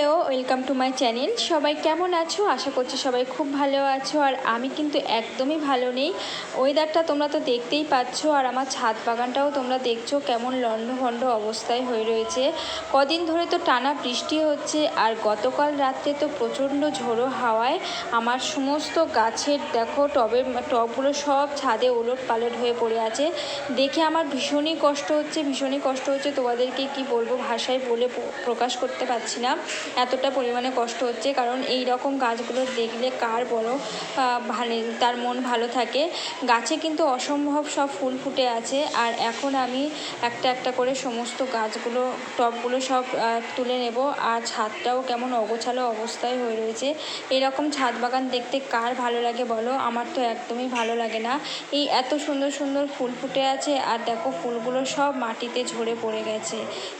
Hello welcome to my channel সবাই কেমন আছো? আশা করছি সবাই খুব ভালো আছো আর আমি কিন্তু একদমই ভালো নেই। ওয়েদারটা তোমরা তো দেখতেই পাচ্ছ আর আমার ছাদ বাগানটাও তোমরা দেখছ কেমন লণ্ডভণ্ড অবস্থায় হয়ে রয়েছে। কদিন ধরে তো টানা বৃষ্টি হচ্ছে আর গতকাল রাত্রে তো প্রচণ্ড ঝোড়ো হাওয়ায় আমার সমস্ত গাছের দেখো টবের টবগুলো সব ছাদে ওলট পালট হয়ে পড়ে আছে। দেখে আমার ভীষণই কষ্ট হচ্ছে, ভীষণই কষ্ট হচ্ছে। তোমাদেরকে কি বলব ভাষায় বলে প্রকাশ করতে পারছি না। এতটা পরিমাণে কষ্ট হচ্ছে, কারণ এই রকম গাছগুলো দেখলে কার বলো ভালো তার মন ভালো থাকে। গাছে কিন্তু অসম্ভব সব ফুল ফুটে আছে, আর এখন আমি একটা একটা করে সমস্ত গাছগুলো টবগুলো সব তুলে নেব। আর ছাদটাও কেমন অগোছালো অবস্থায় হয়ে রয়েছে। এরকম ছাদ বাগান দেখতে কার ভালো লাগে বলো? আমার তো একদমই ভালো লাগে না। এই এত সুন্দর সুন্দর ফুল ফুটে আছে, আর দেখো ফুলগুলো সব মাটিতে ঝরে পড়ে গেছে।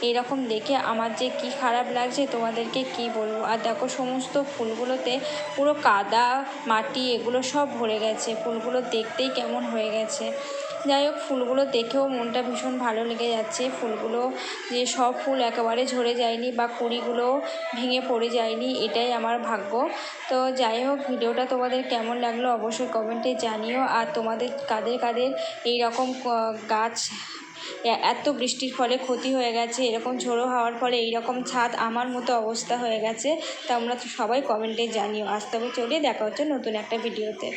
এরকম দেখে আমার যে কি খারাপ লাগছে তোমাদেরকে কি বলব? আর দেখো সমস্ত ফুলগুলোতে পুরো কাদা, মাটি এগুলো সব ভরে গেছে। ফুলগুলো দেখতেই কেমন হয়ে গেছে। যাই হোক, ফুলগুলো দেখেও মনটা ভীষণ ভালো লেগে যাচ্ছে। ফুলগুলো যে সব ফুল একেবারে ঝরে যায়নি বা কুড়িগুলো ভেঙে পড়ে যায়নি, এটাই আমার ভাগ্য। তো যাই হোক, ভিডিওটা তোমাদের কেমন লাগল অবশ্যই কমেন্টে জানিও। আর তোমাদের কাদের কাদের এই রকম গাছ এত বৃষ্টির ফলে ক্ষতি হয়ে গেছে, এরকম ঝোড়ো হওয়ার ফলে এইরকম ছাদ আমার মতো অবস্থা হয়ে গেছে, তা আমরা সবাই কমেন্টে জানিও। আজ তবে চলে দেখা হচ্ছে নতুন একটা ভিডিওতে।